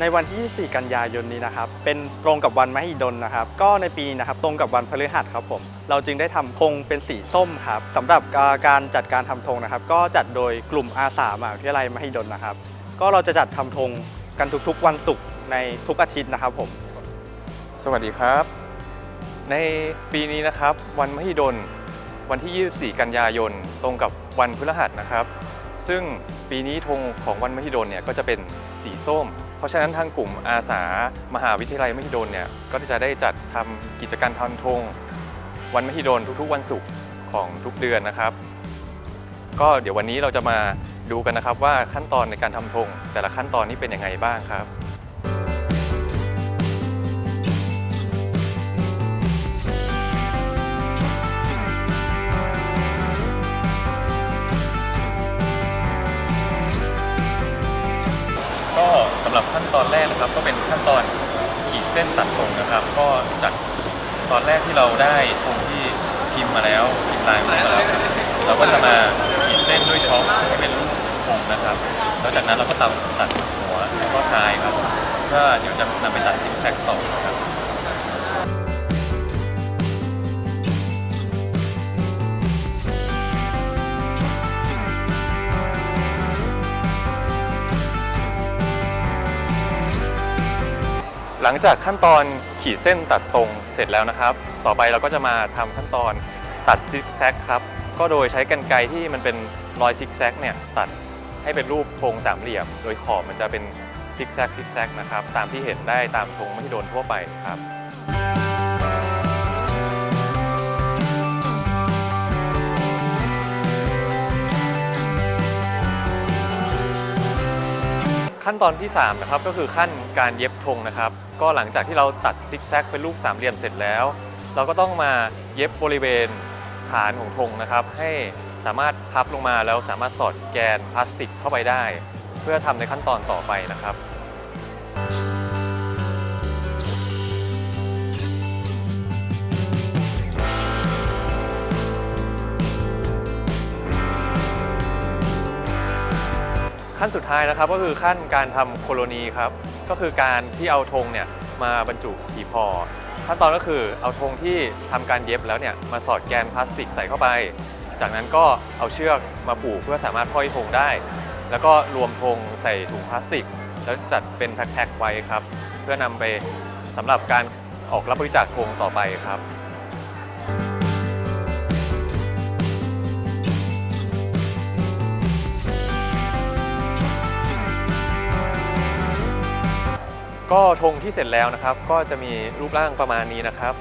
ในวันที่ 4 กันยายนนี้นะครับ เป็นตรงกับวันมหิดลนะครับ ก็ในปีนี้นะครับตรงกับวันพฤหัสครับผม เราจึงได้ทำธงเป็นสีส้มครับสำหรับการจัดการทำธงนะครับ ก็จัดโดยกลุ่มอาสามหาวิทยาลัยมหิดลนะครับ ก็เราจะจัดทำธงกันทุกๆ วันศุกร์ในทุกอาทิตย์นะครับผม สวัสดีครับ ในปีนี้นะครับ วันมหิดล วันที่ 24 กันยายน ตรงกับวันพฤหัสนะครับ ซึ่งปีนี้ธงของวันมหิดลเนี่ยก็จะเป็นสีส้ม เพราะฉะนั้นทางกลุ่มอาสามหาวิทยาลัยมหิดลเนี่ยก็จะได้จัดทำกิจกรรมทำธงวันมหิดลทุกๆ วันศุกร์ของทุกเดือนนะครับ ก็เดี๋ยววันนี้เราจะมาดูกันนะครับว่าขั้นตอนในการทำธงแต่ละขั้นตอนนี้เป็นยังไงบ้างครับ สำหรับขั้นตอนแรกนะครับ ก็เป็นขั้นตอนขีดเส้นตัดธงนะครับ ก็จากตอนแรกที่เราได้ธงที่พิมพ์มาแล้วพิมพ์ลายมาแล้วเราก็จะมาขีดเส้นด้วยช็อคให้เป็นรูปธงนะครับแล้วจากนั้นเราก็ตัดตัดหัวแล้วก็ท้ายครับเพื่อเดี๋ยวจะนำไปตัดซิกแซกต่อครับ หลังจากขั้นตอนขีดเส้นตัดตรงเสร็จแล้วนะครับ ต่อไปเราก็จะมาทำขั้นตอนตัดซิกแซกครับ ก็โดยใช้กรรไกรที่มันเป็นรอยซิกแซกเนี่ยตัดให้เป็นรูปธงสามเหลี่ยม โดยขอบมันจะเป็นซิกแซกซิกแซกนะครับ ตามที่เห็นได้ตามธงมหิดลทั่วไปครับ ขั้นตอนที่3นะครับก็คือขั้นการเย็บธงนะครับ ก็หลังจากที่เราตัดซิกแซกเป็นรูปสามเหลี่ยมเสร็จแล้ว เราก็ต้องมาเย็บบริเวณฐานของธงนะครับ ให้สามารถพับลงมาแล้วสามารถสอดแกนพลาสติกเข้าไปได้ เพื่อทำในขั้นตอนต่อไปนะครับ ขั้นสุดท้ายนะครับก็คือขั้นการทำโคโลนีครับก็คือการที่เอาธงเนี่ยมาบรรจุหีบพอขั้นตอนก็คือเอาธงที่ทำการเย็บแล้วเนี่ยมาสอดแกนพลาสติกใส่เข้าไป จากนั้นก็เอาเชือกมาผูกเพื่อสามารถห้อยธงได้ แล้วก็รวมธงใส่ถุงพลาสติก แล้วจัดเป็นแพ็คๆไว้ครับ เพื่อนำไปสำหรับการออกรับบริจาคธงต่อไปครับ ก็ธงที่เสร็จแล้วนะครับ ก็จะมีรูปร่างประมาณนี้นะครับ